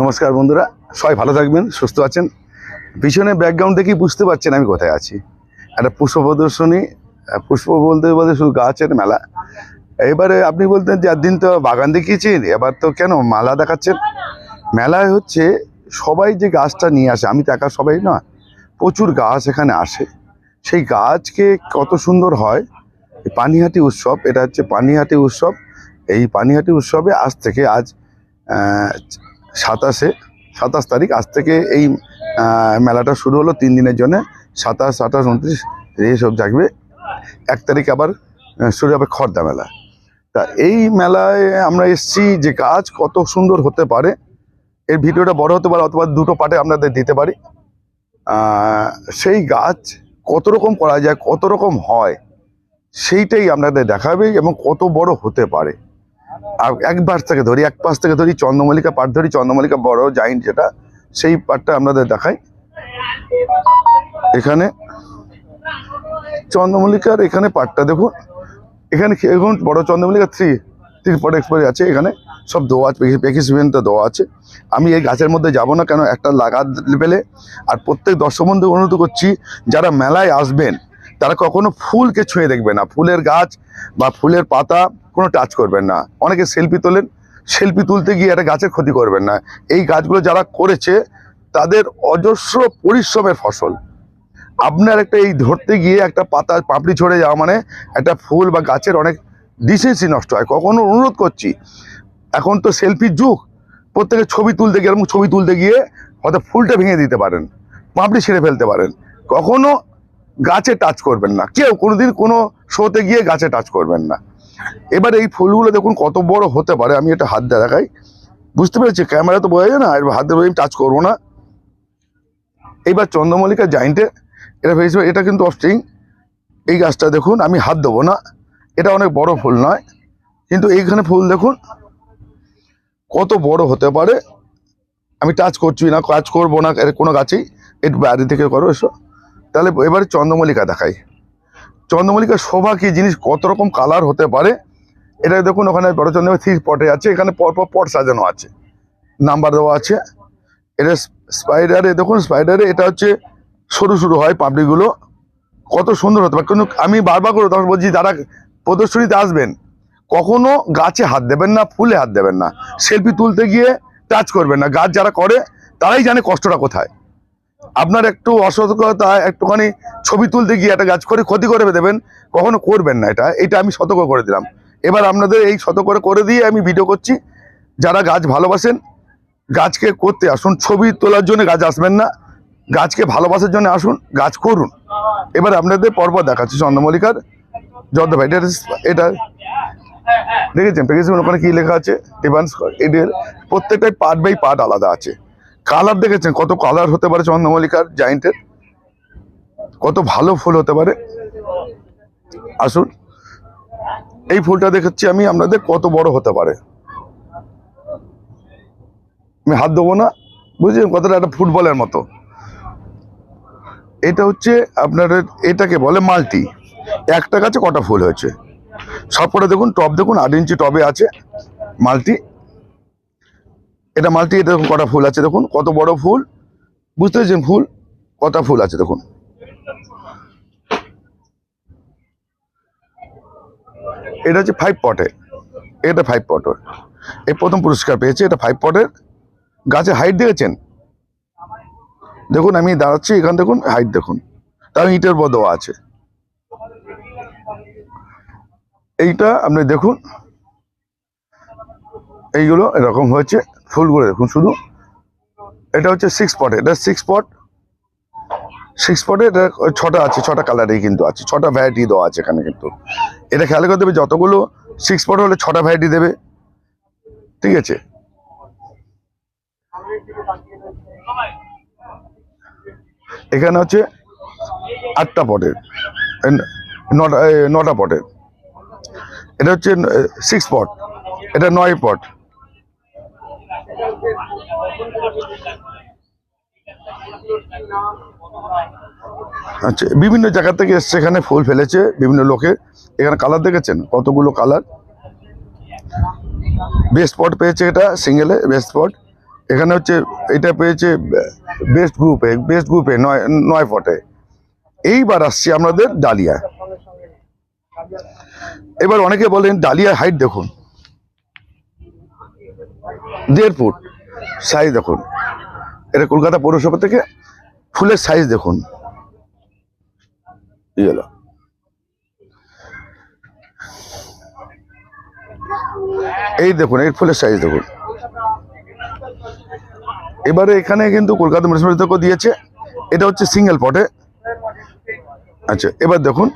নমস্কার বন্ধুরা, সবাই ভালো থাকবেন, সুস্থ আছেন। পিছনে ব্যাকগ্রাউন্ড দেখেই বুঝতে পারছেন আমি কোথায় আছি। একটা পুষ্প প্রদর্শনী পুষ্প বলতে বলতে শুধু গাছের মেলা। এবারে আপনি বলতেন যে একদিন তো বাগান দেখিয়েছি এবার তো কেন মালা দেখাচ্ছেন? মেলায় হচ্ছে সবাই যে গাছটা নিয়ে আসে, আমি তো একা সবাই না, প্রচুর গাছ এখানে আসে। সেই গাছকে কত সুন্দর হয় পানিহাটি উৎসব, এটা হচ্ছে পানিহাটি উৎসব। এই পানিহাটি উৎসবে আজ থেকে আজ সাতাশে, সাতাশ তারিখ। আজ থেকে এই মেলাটা শুরু হলো তিন দিনের জন্য। সাতাশ, আঠাশ, উনত্রিশ এইসব জাগবে এক তারিখ আবার শুরু হবে খর্দা মেলা। তা এই মেলায় আমরা এসছি যে গাছ কত সুন্দর হতে পারে। এর ভিডিওটা বড় হতে পারে অথবা দুটো পার্টে আপনাদের দিতে পারি। সেই গাছ কত রকম করা যায়, কত রকম হয়, সেইটাই আপনাদের দেখাবে এবং কত বড় হতে পারে। এক পাশ থেকে ধরি, এক পাশ থেকে ধরি, চন্দ্রমল্লিকা পাট ধরি, চন্দ্রমল্লিকা বড় জাইন্ট যেটা, সেই পাটটা আপনাদের দেখাই। এখানে চন্দ্রমল্লিকার এখানে পাটটা দেখুন। এখানে এখন বড় চন্দ্রমল্লিকা থ্রি থ্রি পট এক্সপারি আছে, এখানে সব দোয়া আছে পেকি সিমেন্টটা দেওয়া আছে। আমি এই গাছের মধ্যে যাব না, কেন একটা লাগা পেলে, আর প্রত্যেক দর্শক বন্ধু অনুরোধ করছি, যারা মেলায় আসবেন, তারা কখনো ফুলকে ছুঁয়ে দেখবে না। ফুলের গাছ বা ফুলের পাতা কোনো টাচ করবেন না। অনেকে সেলফি তোলেন সেলফি তুলতে গিয়ে একটা গাছের ক্ষতি করবেন না। এই গাছগুলো যারা করেছে, তাদের অজস্র পরিশ্রমের ফসল। আপনার একটা এই ধরতে গিয়ে একটা পাতা, পাপড়ি ছড়ে যাওয়া মানে একটা ফুল বা গাছের অনেক ডিসেন্সি নষ্ট হয়। কখনো অনুরোধ করছি, এখন তো সেলফির যুগ। প্রত্যেকে ছবি তুলতে গিয়ে এরকম ছবি তুলতে গিয়ে হয়তো ফুলটা ভেঙে দিতে পারেন, পাপড়ি ছিঁড়ে ফেলতে পারেন। কখনো গাছে টাচ করবেন না। কেউ কোনোদিন কোনো শোতে গিয়ে গাছে টাচ করবেন না। এবার এই ফুলগুলো দেখুন কত বড় হতে পারে, আমি এটা হাত দিয়ে দেখাই। বুঝতে পেরেছি? ক্যামেরা তো বোঝা যায় না হাত দিয়ে টাচ করব না। এইবার চন্দ্রমল্লিকা জাইন্টে এটা ভেবেছি এটা কিন্তু অস্টিং এই গাছটা দেখুন, আমি হাত দেবো না। এটা অনেক বড় ফুল নয়, কিন্তু এইখানে ফুল দেখুন, কত বড় হতে পারে। আমি টাচ করছি না কাজ করব না, এর কোনো গাছেই, একটু বাড়ি থেকে করো এসো। তাহলে এবারে চন্দ্রমল্লিকা দেখাই। চন্দ্রমল্লিকার শোভা কি জিনিস কত রকম কালার হতে পারে? এটা দেখুন, ওখানে বড় চন্দ্রমল্লিকা থ্রি পটে আছে, এখানে পরপর পট সাজানো আছে। নাম্বার দেওয়া আছে। এটা স্পাইডারে দেখুন স্পাইডারে এটা হচ্ছে সরু সরু হয় পাপড়িগুলো। কত সুন্দর হতে পারে। কিন্তু আমি বারবার করে তখন বলছি, যারা প্রদর্শনীতে আসবেন, কখনো গাছে হাত দেবেন না, ফুলে হাত দেবেন না। সেলফি তুলতে গিয়ে টাচ করবেন না। গাছ যারা করে, তারাই জানে কষ্টটা কোথায়। আপনার একটু অসতর্কতা, একটুখানি ছবি তুলতে গিয়ে একটা গাছ করে ক্ষতি করে দেবেন, কখনো করবেন না এটা। এটা আমি সতর্ক করে দিলাম। এবার আপনাদের এই সতর্ক করে দিয়ে আমি ভিডিও করছি। যারা গাছ ভালোবাসেন, গাছকে করতে আসুন। ছবি তোলার জন্য গাছ আসবেন না। গাছকে ভালোবাসার জন্য আসুন, গাছ করুন। এবার আপনাদের পরপর দেখাচ্ছি চন্দ্রমল্লিকার। যত ভাই, এটা এটা দেখেছেন? প্যাকেজ ওখানে কি লেখা আছে? ডিভান্স এদের প্রত্যেকটাই পার্ট বাই পার্ট আলাদা আছে। কালার দেখেছেন? কত কালার হতে পারে চন্দ্রমল্লিকার জায়েন্টের কত ভালো ফুল হতে পারে? আসুন। এই ফুলটা দেখাচ্ছি আমি, আপনাদের কত বড় হতে পারে। আমি হাত দেবো না, বুঝলেন? কতটা একটা ফুটবলের মতো। এটা হচ্ছে আপনার, এটাকে বলে মাল্টি। একটা গাছে কটা ফুল হয়েছে? সবকটা দেখুন টব দেখুন, আট ইঞ্চি টবে আছে মাল্টি। এটা মাল্টি এটা দেখুন, কটা ফুল আছে দেখুন, কত বড় ফুল? বুঝতে পেরেছেন ফুল? কটা ফুল আছে দেখুন। এটা হচ্ছে ফাইভ পটে এটা ফাইভ পটের এই প্রথম পুরস্কার পেয়েছে, এটা ফাইভ পটের গাছে হাইট দেখেছেন? দেখুন, আমি দাঁড়াচ্ছি এখান, দেখুন হাইট দেখুন। তার ইটের দেওয়া আছে। এইটা আপনি দেখুন। এইগুলো এরকম হয়েছে। ফুলগুলো দেখুন শুধু। এটা হচ্ছে সিক্স পট এটা সিক্স পট সিক্স পটে এটা ছটা আছে, ছটা কালারেই কিন্তু আছে, ছটা ভ্যারাইটি দেওয়া আছে এখানে কিন্তু। এটা খেয়াল করে দেবে, যতগুলো সিক্স পট হলে ছটা ভ্যারাইটি দেবে। ঠিক আছে? এখানে হচ্ছে আটটা পটের নটা নটা পটের এটা হচ্ছে সিক্স পট এটা নয় পট আচ্ছা বিভিন্ন জায়গা থেকে এসছে, এখানে ফুল ফেলেছে বিভিন্ন লোকে এখানে কালার দেখেছেন? কতগুলো কালার বেস্ট স্পট পেয়েছে এটা সিঙ্গেলে বেস্ট স্পট এখানে হচ্ছে, এটা পেয়েছে বেস্ট গ্রুপে বেস্ট গ্রুপে নয় নয় ফটে এইবার আসছি আমাদের ডালিয়া। এবার অনেকে বলেন, ডালিয়ার হাইট দেখুন। দেড় ফুট। সাইজ দেখুন। এটা কলকাতা পৌরসভা থেকে ফুলের সাইজ দেখুন। এই দেখুন, এই ফুলের সাইজ দেখুন। এবারে এখানে কিন্তু কলকাতা মিউনিসিপালিটি থেকেও দিয়েছে। এটা হচ্ছে সিঙ্গেল পটে আচ্ছা এবার দেখুন।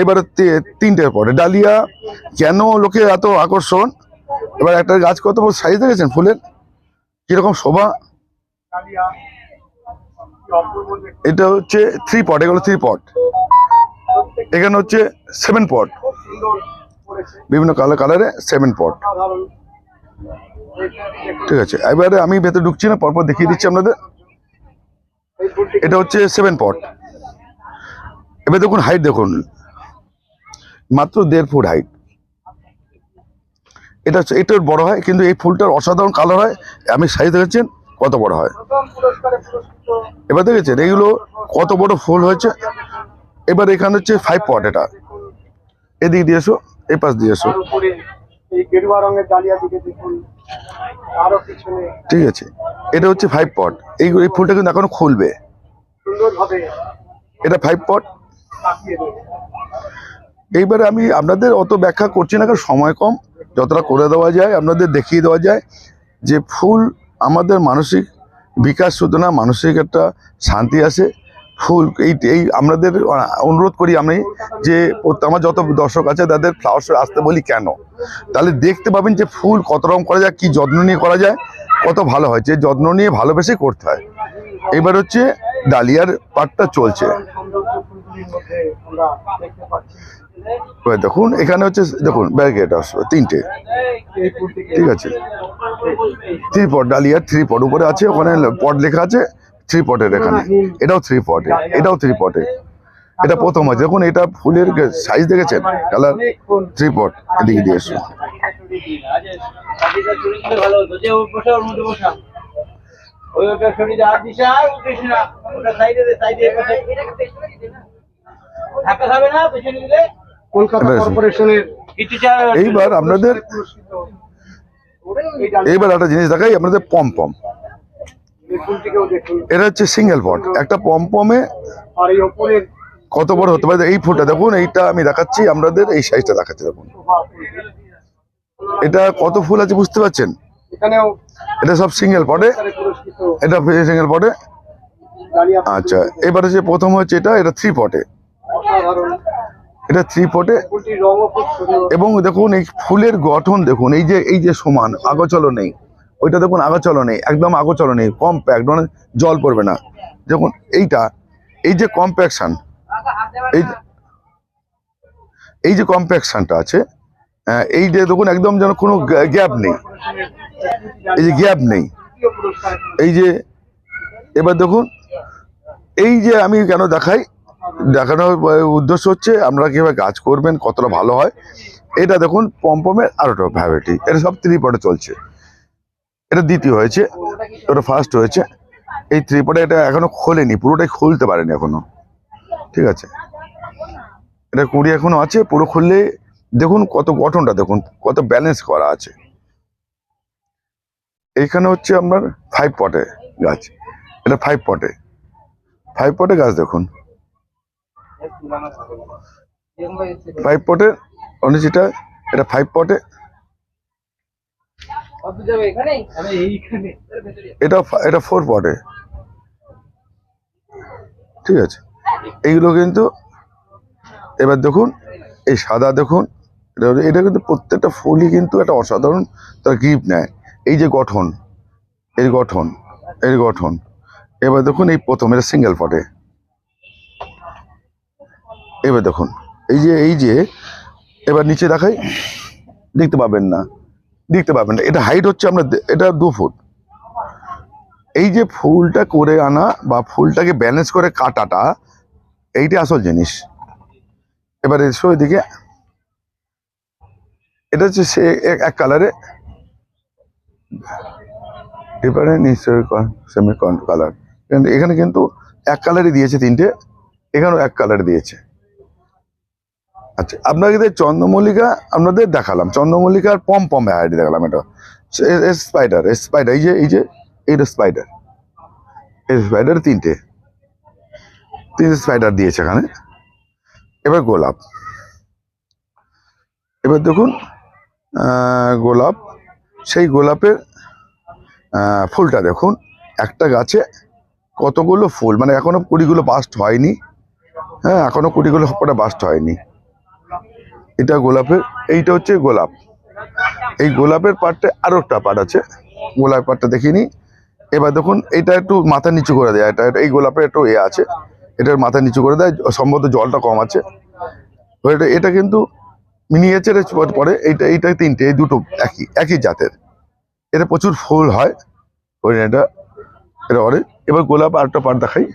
এবারে তিনটে পটে ডালিয়া, কেন লোকে এত আকর্ষণ? এবার একটা গাছ কত সাইজ দেখেছেন ফুলের? কীরকম শোভা? এটা হচ্ছে থ্রি পট এগুলো থ্রি পট এখানে হচ্ছে সেভেন পট বিভিন্ন কালার কালারে সেভেন পট ঠিক আছে এবারে আমি ভেতরে ঢুকছি না পরপর দেখিয়ে দিচ্ছি আপনাদের। এটা হচ্ছে সেভেন পট এবার দেখুন হাইট দেখুন। মাত্র দেড় ফুট হাইট এটা এটার বড় হয়, কিন্তু এই ফুলটার অসাধারণ কালার হয়। আমি সাইজ দেখেছেন কত বড় হয়। এবার দেখেছেন এইগুলো কত বড় ফুল হয়েছে। এবার এখানে হচ্ছে ফাইভ পট এটা। এদিক দিয়ে এসো এই পাশ দিয়ে এসো। ঠিক আছে, এটা হচ্ছে ফাইভ পট এই এই ফুলটা কিন্তু এখনও খুলবে। এটা ফাইভ পট এইবারে আমি আপনাদের অত ব্যাখ্যা করছি না, কারণ সময় কম। যতটা করে দেওয়া যায়, আপনাদের দেখিয়ে দেওয়া যায় যে ফুল আমাদের মানসিক বিকাশ শুধু না মানসিক একটা শান্তি আসে। ফুল এই এই আমাদের অনুরোধ করি আমি যে আমার যত দর্শক আছে তাদের ফ্লাওয়ার আসতে বলি কেন? তাহলে দেখতে পাবেন যে ফুল কত রকম করা যায়, কি যত্ন নিয়ে করা যায়, কত ভালো হয়। যে যত্ন নিয়ে ভালোবেসে করতে হয়। এবার হচ্ছে ডালিয়ার পাটটা চলছে। দেখুন, এখানে হচ্ছে, দেখুন ব্যারিকেড আসবে, তিনটে। ঠিক আছে। Three pot dahlia three pot উপরে আছে, ওখানে পট লেখা আছে থ্রি পটের এখানে। এটাও থ্রি পটে এটাও থ্রি পটে এটা প্রথম আছে। দেখুন, এটা ফুলের সাইজ দেখেছেন? কালার থ্রি পট এদিকে দিয়ে এসো। ধাক্কা খাবে না পেছনে দিলে কলকাতা কর্পোরেশনের এইবার আপনাদের এইবার একটা জিনিস দেখাই আপনাদের পম পম। এটা হচ্ছে সিঙ্গেল পট একটা পম পমে কত বড় হতে পারে? এই ফুলটা দেখুন এইটা আমি দেখাচ্ছি আপনাদের এই সাইজটা দেখাচ্ছি দেখুন। এটা কত ফুল আছে বুঝতে পারছেন? এটা সব সিঙ্গেল পটে এটা সিঙ্গেল পটে আচ্ছা এবার হচ্ছে প্রথম হচ্ছে এটা এটা থ্রি পটে এটা থ্রি পটে সুন্দর। এবং দেখুন এই ফুলের গঠন দেখুন এই যে এই যে সমান আগচল নেই। ওইটা দেখুন আগচল নেই একদম আগচল নেই কম্প্যাক্ট মানে জল পড়বে না। দেখুন এইটা এই যে কম্প্যাকশান এই এই যে কম্প্যাকশানটা আছে আহ, এই যে দেখুন একদম যেন কোনো গ্যাপ নেই। এই যে গ্যাপ নেই। এই যে এবার দেখুন এই যে আমি কেন দেখাই দেখানোর উদ্দেশ্য হচ্ছে আপনারা কীভাবে গাছ করবেন, কতটা ভালো হয়। এটা দেখুন, পম্পমের আরোটা ভ্যারাইটি এটা সব থ্রি পটে চলছে। এটা দ্বিতীয় হয়েছে ওটা ফার্স্ট হয়েছে। এই থ্রি পটে এটা এখনও খোলেনি, পুরোটাই খুলতে পারেনি এখনও। ঠিক আছে? এটা কুড়ি এখনও আছে, পুরো খুললে দেখুন কত গঠনটা, দেখুন কত ব্যালেন্স করা আছে। এইখানে হচ্ছে আপনার ফাইভ পটে গাছ। এটা ফাইভ পটে ফাইভ পটে গাছ দেখুন। ফাইভ পটে যেটা এটা ফাইভ পটে এটা এটা ফোর পটে ঠিক আছে? এইগুলো কিন্তু, এবার দেখুন, এই সাদা দেখুন, এটা- কিন্তু প্রত্যেকটা ফুলই কিন্তু একটা অসাধারণ তার গ্রিপ নেয়। এই যে গঠন, এর গঠন এর গঠন। এবার দেখুন এই প্রথম, এটা সিঙ্গেল পটে এবার দেখুন, এই যে এই যে, এবার নিচে দেখাই, দেখতে পাবেন না, দেখতে পাবেন না। এটা হাইট হচ্ছে আমরা এটা দু ফুট। এই যে ফুলটা করে আনা বা ফুলটাকে ব্যালেন্স করে কাটাটা, এইটা আসল জিনিস। এবার এসো এদিকে। এটা হচ্ছে সে এক- কালারে ডিফারেন্ট সেমি কালার এখানে কিন্তু এক কালারই দিয়েছে তিনটে, এখানেও এক কালার দিয়েছে। আচ্ছা আপনাদের চন্দ্রমল্লিকা আপনাদের দেখালাম, চন্দ্রমল্লিকার পম পম ভ্যারাইটি দেখালাম এটা। স্পাইডার স্পাইডার এই যে এই যে, এইটা স্পাইডার এই স্পাইডার তিনটে। তিনটে স্পাইডার দিয়েছে এখানে। এবার গোলাপ। এবার দেখুন গোলাপ। সেই গোলাপের ফুলটা দেখুন। একটা গাছে কতগুলো ফুল মানে এখনও কুড়িগুলো বাস্ট হয়নি। হ্যাঁ এখনও কুড়িগুলো বাস্ট হয়নি। এটা গোলাপের, এইটা হচ্ছে গোলাপ। এই গোলাপের পার্টটা আরও একটা পার্ট আছে। গোলাপ পার্টটা দেখিনি। এবার দেখুন, এটা একটু মাথা নিচু করে দেয়। এটা এই গোলাপের একটু এ আছে। এটার মাথা নিচু করে দেয়, সম্ভবত জলটা কম আছে। এটা এটা কিন্তু মিনিয়েচারে পরে এইটা এইটা তিনটে, এই দুটো একই একই জাতের। এটা প্রচুর ফুল হয়। ওই এটা এটা অরে এবার গোলাপ আর একটা পাট দেখাই।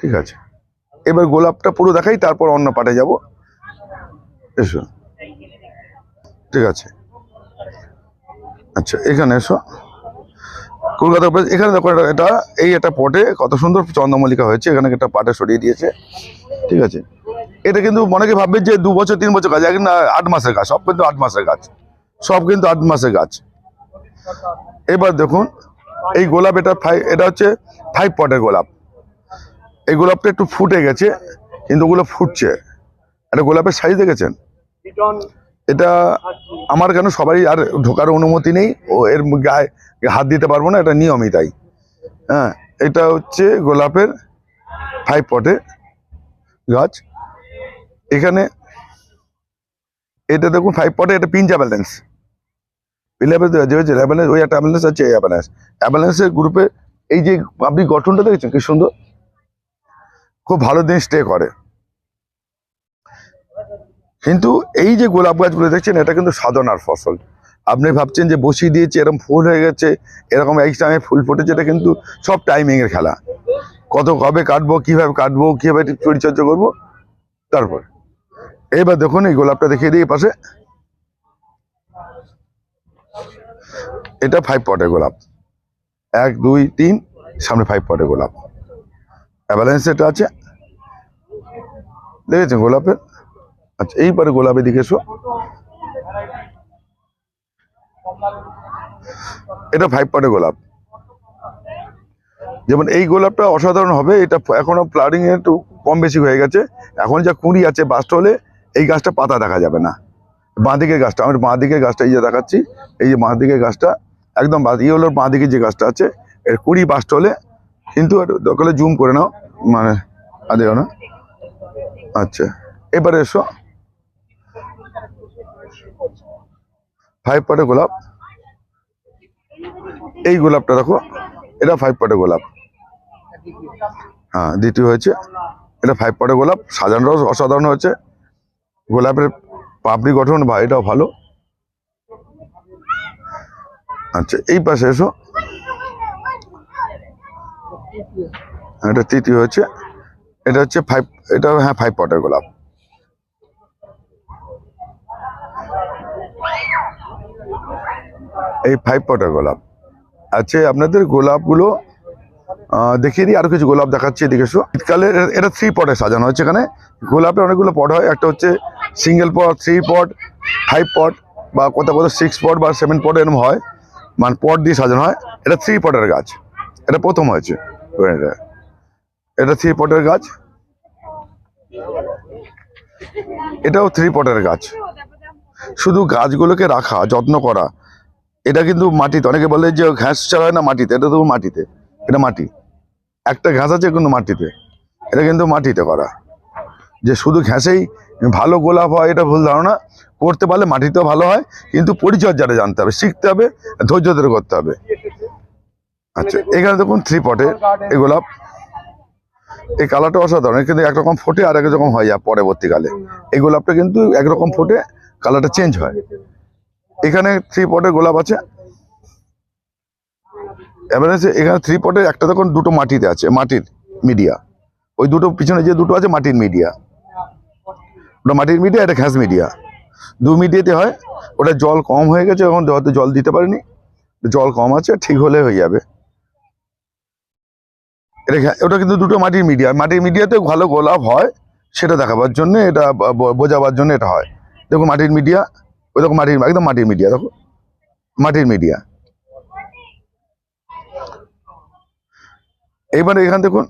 ঠিক আছে। এবার গোলাপটা পুরো দেখাই, তারপর অন্য পাটে যাব। এসো। ঠিক আছে। আচ্ছা এখানে এসো। কলকাতা এখানে দেখো এটা- এই একটা পটে কত সুন্দর চন্দ্রমল্লিকা হয়েছে, এখানে একটা পাটে সরিয়ে দিয়েছে। ঠিক আছে। এটা কিন্তু অনেকে ভাববে যে দু বছর, তিন বছর গাছ এখন আট মাসের গাছ সব কিন্তু আট মাসের গাছ সব কিন্তু আট মাসের গাছ এবার দেখুন, এই গোলাপ এটা ফাইভ এটা হচ্ছে ফাইভ পটের গোলাপ। এই গোলাপটা একটু ফুটে গেছে কিন্তু ওগুলো ফুটছে। একটা গোলাপের সাইজ দেখেছেন? এটা আমার কেন সবারই আর ঢোকার অনুমতি নেই ও এর গায়ে হাত দিতে পারব না এটা নিয়মই তাই। হ্যাঁ এটা হচ্ছে গোলাপের ফাইভ পটে গাছ। এখানে এটা দেখুন ফাইভ পটে এটা পিঞ্চা ব্যালেন্স ব্যালেন্স ওই একটা ব্যালেন্স আছে এই ব্যালেন্স অ্যাম্বুলেন্সের গ্রুপে এই যে আপনি গঠনটা দেখেছেন কি সুন্দর? খুব ভালো দিন স্টে করে। কিন্তু এই যে গোলাপ গাছগুলো দেখছেন, এটা কিন্তু সাধনার ফসল। আপনি ভাবছেন যে বসিয়ে দিয়েছে এরকম ফুল হয়ে গেছে, এরকম এই টাইমে ফুল ফুটেছে, এটা কিন্তু সব টাইমিং এর খেলা। কত কবে কাটবো, কীভাবে কাটবো, কীভাবে পরিচর্যা করব, তারপর। এবার দেখুন, এই গোলাপটা দেখিয়ে দিই পাশে। এটা ফাইভ পটের গোলাপ। এক, দুই, তিন, সামনে ফাইভ পটের গোলাপ। অ্যাভালেন্স এটা আছে। দেখেছেন গোলাপের? আচ্ছা এইবারে গোলাপের দিকে এটা ফাইভ পটের গোলাপ। যেমন এই গোলাপটা অসাধারণ হবে, এটা এখনও ফ্লারিং একটু কম বেশি হয়ে গেছে। এখন যা কুঁড়ি আছে বাস্ট হলে এই গাছটা পাতা দেখা যাবে না। বাঁ দিকের গাছটা, আমি বাঁ দিকের গাছটা এই যে দেখাচ্ছি, এই যে বাঁ দিকের গাছটা, একদম বাঁ ইয়ে হলো বাঁ দিকে যে গাছটা আছে, এর কুড়ি বাস্ট হলে কিন্তু দরকার জুম করে নাও মানে আদেও না। আচ্ছা এবারে এসো। ফাইভ পটে গোলাপ। এই গোলাপটা দেখো, এটা ফাইভ পটে গোলাপ। হ্যাঁ দ্বিতীয় হয়েছে, এটা ফাইভ পটে গোলাপ। সাজানোটাও অসাধারণ হয়েছে। গোলাপের পাপড়ি গঠন বা এটাও ভালো। আচ্ছা এই পাশে এসো। এটা তৃতীয় হচ্ছে এটা হচ্ছে ফাইভ এটা হ্যাঁ ফাইভ পটের গোলাপ। এই ফাইভ পটের গোলাপ। আচ্ছা আপনাদের গোলাপগুলো দেখিয়ে দিই, আরও কিছু গোলাপ দেখাচ্ছি, এদিকে শীতকালে এটা থ্রি পটে সাজানো হচ্ছে এখানে। গোলাপে অনেকগুলো পট হয়, একটা হচ্ছে single pot three pot five pot বা কোথাও কোথাও সিক্স পট বা সেভেন পট এরকম হয়। মানে পট দিয়ে সাজানো হয়। এটা থ্রি পটের গাছ। এটা প্রথম হয়েছে। এটা- থ্রি পটের গাছ। এটাও থ্রি পটের গাছ। শুধু গাছগুলোকে রাখা, যত্ন করা, এটা কিন্তু মাটিতে, অনেকে বলে যে ঘাস চালায় না মাটিতে, এটা তো মাটিতে, এটা মাটি। একটা ঘাস আছে কিন্তু মাটিতে, এটা কিন্তু মাটিতে করা। যে শুধু ঘাসেই ভালো গোলাপ হয়, এটা ভুল ধারণা। করতে পারলে মাটিতেও ভালো হয়, কিন্তু পরিচর্যাটা জানতে হবে, শিখতে হবে ধৈর্য ধরে করতে হবে। আচ্ছা এখানে দেখুন থ্রি পটে এই গোলাপ। এই কালারটা অসাধারণ। কিন্তু একরকম ফোটে আর একরকম হয় পরবর্তীকালে। এই গোলাপটা কিন্তু একরকম ফোটে, কালারটা চেঞ্জ হয়। এখানে থ্রি পটের গোলাপ আছে। এবারে হচ্ছে এখানে থ্রি পটের একটা তখন দুটো মাটিতে আছে, মাটির মিডিয়া ওই দুটো পিছনে যে দুটো আছে মাটির মিডিয়া ওটা মাটির মিডিয়া এটা ঘাস মিডিয়া দু মিডিয়াতে হয়। ওটা জল কম হয়ে গেছে, এখন হয়তো জল দিতে পারিনি। জল কম আছে, ঠিক হলে হয়ে যাবে। ওটা কিন্তু দুটো মাটির মিডিয়া মাটির মিডিয়াতে ভালো গোলাপ হয় সেটা দেখাবার জন্য এটা বোঝাবার জন্য এটা হয়। দেখো মাটির মিডিয়া ওই দেখো মাটির একদম মাটির মিডিয়া দেখো। মাটির মিডিয়া এইবারে এখানে দেখুন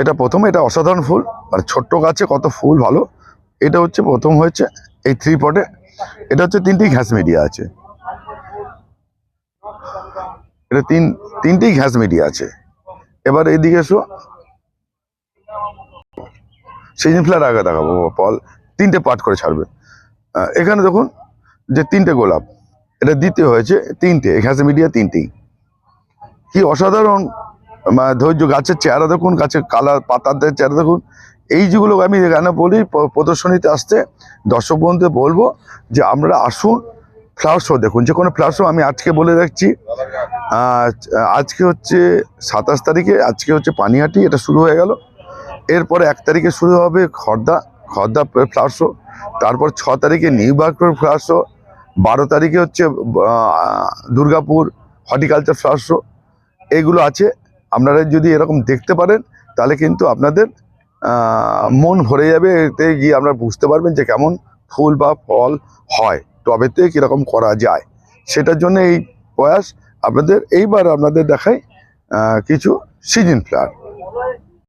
এটা প্রথম। এটা অসাধারণ ফুল মানে ছোট্ট গাছে কত ফুল ভালো। এটা হচ্ছে প্রথম হয়েছে এই থ্রি পটে এটা হচ্ছে তিনটি ঘ্যাস মিডিয়া আছে। এটা তিন, তিনটেই ঘ্যাস মিডিয়া আছে। এবার এইদিকে এসো। সিজন ফ্লার আগে দেখাবো পল। তিনটে পার্ট করে ছাড়বে। এখানে দেখুন যে তিনটে গোলাপ। এটা দ্বিতীয় হয়েছে তিনটে ঘ্যাস মিডিয়া তিনটেই। কি অসাধারণ ধৈর্য, গাছের চেহারা দেখুন, গাছের কালার পাতাদের চেহারা দেখুন। এই যেগুলো আমি এখানে বলি প্রদর্শনীতে আসতে দর্শক বন্ধুদের বলব যে আমরা আসুন ফ্লাওয়ার শো দেখুন, যে কোনো ফ্লাওয়ার শো আমি আজকে বলে রাখছি। আজকে হচ্ছে সাতাশ তারিখে, আজকে হচ্ছে পানিহাটি, এটা শুরু হয়ে গেল। এরপরে এক তারিখে শুরু হবে খর্দা খর্দা ফ্লাওয়ার শো তারপর ছ তারিখে নিউ বার্কপুর ফ্লাওয়ার শো বারো তারিখে হচ্ছে দুর্গাপুর হর্টিকালচার ফ্লাওয়ার শো এগুলো আছে। আপনারা যদি এরকম দেখতে পারেন, তাহলে কিন্তু আপনাদের মন ভরে যাবে। এতে গিয়ে আপনারা বুঝতে পারবেন যে কেমন ফুল বা ফল হয়। টবেতে কীরকম করা যায়? সেটার জন্য এই প্রয়াস আপনাদের এইবার আপনাদের দেখাই কিছু সিজন ফ্লাওয়ার